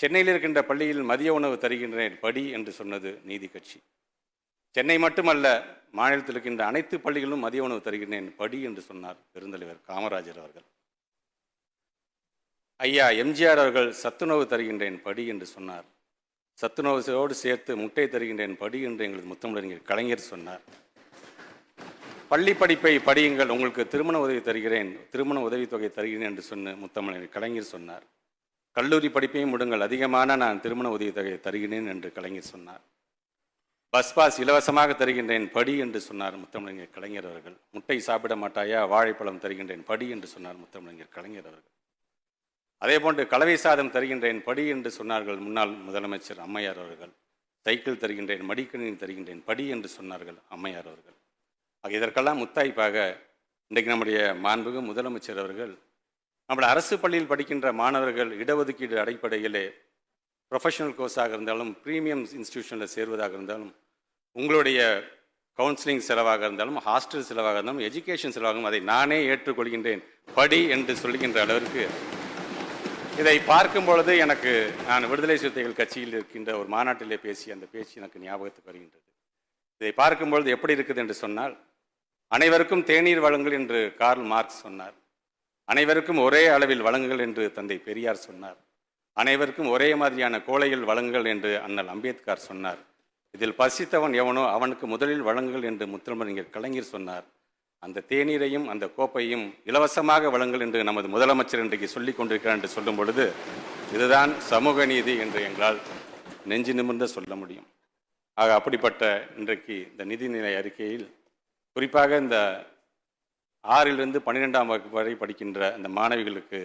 சென்னையில் இருக்கின்ற பள்ளியில் மதிய உணவு தருகின்றேன் படி என்று சொன்னது நீதி கட்சி. சென்னை மட்டுமல்ல மாநிலத்தில் இருக்கின்ற அனைத்து பள்ளிகளிலும் மதிய உணவு தருகின்றேன் படி என்று சொன்னார் பெருந்தலைவர் காமராஜர் அவர்கள். ஐயா எம்ஜிஆர் அவர்கள் சத்துணவு தருகின்றேன் படி என்று சொன்னார். சத்துணவுசோடு சேர்த்து முட்டை தருகின்றேன் படி என்று எங்களது முத்தமிழறிஞர் கலைஞர் சொன்னார். பள்ளி படிப்பை படியுங்கள் உங்களுக்கு திருமண உதவி தருகிறேன் திருமண உதவித்தொகை தருகிறேன் என்று சொன்ன முத்தமிழர் கலைஞர் சொன்னார். கல்லூரி படிப்பையும் விடுங்கள். அதிகமான நான் திருமண உதவித்தொகை தருகிறேன் என்று கலைஞர் சொன்னார். பஸ் பாஸ் இலவசமாக தருகின்றேன் படி என்று சொன்னார் முத்தமிழர் கலைஞர் அவர்கள். முட்டை சாப்பிட மாட்டாயா வாழைப்பழம் தருகின்றேன் படி என்று சொன்னார் முத்தமிழர் கலைஞர் அவர்கள். அதே போன்று கலவை சாதம் தருகின்றேன் படி என்று சொன்னார்கள் முன்னாள் முதலமைச்சர் அம்மையார் அவர்கள். சைக்கிள் தருகின்றேன் மடிக்கணினி தருகின்றேன் படி என்று சொன்னார்கள் அம்மையார் அவர்கள். ஆக இதற்கெல்லாம் முத்தாய்ப்பாக இன்றைக்கு நம்முடைய மாண்புகு முதலமைச்சர் அவர்கள் நம்மளை அரசு பள்ளியில் படிக்கின்ற மாணவர்கள் இடஒதுக்கீடு அடிப்படையிலே ப்ரொஃபஷனல் கோர்ஸாக இருந்தாலும் ப்ரீமியம் இன்ஸ்டியூஷனில் சேர்வதாக இருந்தாலும் உங்களுடைய கவுன்சிலிங் செலவாக இருந்தாலும் ஹாஸ்டல் செலவாக இருந்தாலும் எஜுகேஷன் செலவாகும் அதை நானே ஏற்றுக்கொள்கின்றேன். படி என்று சொல்கின்ற அளவிற்கு இதை பார்க்கும் பொழுது எனக்கு நான் விடுதலை சிறுத்தைகள் கட்சியில் இருக்கின்ற ஒரு மாநாட்டிலே பேசிய அந்த பேச்சு எனக்கு ஞாபகத்துக்கு வருகின்றது. இதை பார்க்கும் பொழுது எப்படி இருக்குது என்று சொன்னால் அனைவருக்கும் தேநீர் வழங்கல் என்று கார்ல் மார்க்ஸ் சொன்னார். அனைவருக்கும் ஒரே அளவில் வழங்குங்கள் என்று தந்தை பெரியார் சொன்னார். அனைவருக்கும் ஒரே மாதிரியான கோழைகள் வழங்குங்கள் என்று அண்ணல் அம்பேத்கர் சொன்னார். இதில் பசித்தவன் எவனோ அவனுக்கு முதலில் வழங்குங்கள் என்று முத்தமிழறிஞர் கலைஞர் சொன்னார். அந்த தேநீரையும் அந்த கோப்பையும் இலவசமாக வழங்குங்கள் என்று நமது முதலமைச்சர் இன்றைக்கு சொல்லிக் கொண்டிருக்கிறார் என்று சொல்லும் பொழுது இதுதான் சமூக நீதி என்று எங்களால் நெஞ்சு நிமிர்ந்த சொல்ல முடியும். ஆக அப்படிப்பட்ட இன்றைக்கு இந்த நிதிநிலை அறிக்கையில் குறிப்பாக இந்த ஆறிலிருந்து பன்னிரெண்டாம் வகுப்பு வரை படிக்கின்ற அந்த மாணவிகளுக்கு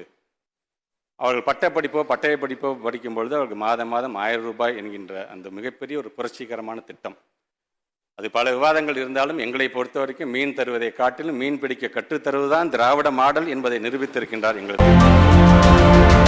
அவர்கள் பட்ட படிப்போ பட்டய படிப்போ படிக்கும் பொழுது அவர்களுக்கு மாதம் மாதம் ஆயிரம் ரூபாய் என்கின்ற அந்த மிகப்பெரிய ஒரு புரட்சிகரமான திட்டம். அது பல விவாதங்கள் இருந்தாலும் எங்களை பொறுத்த வரைக்கும் மீன் தருவதை காட்டிலும் மீன் பிடிக்க கற்றுத்தருவதுதான் திராவிட மாடல் என்பதை நிரூபித்திருக்கின்றார் எங்களுக்கு.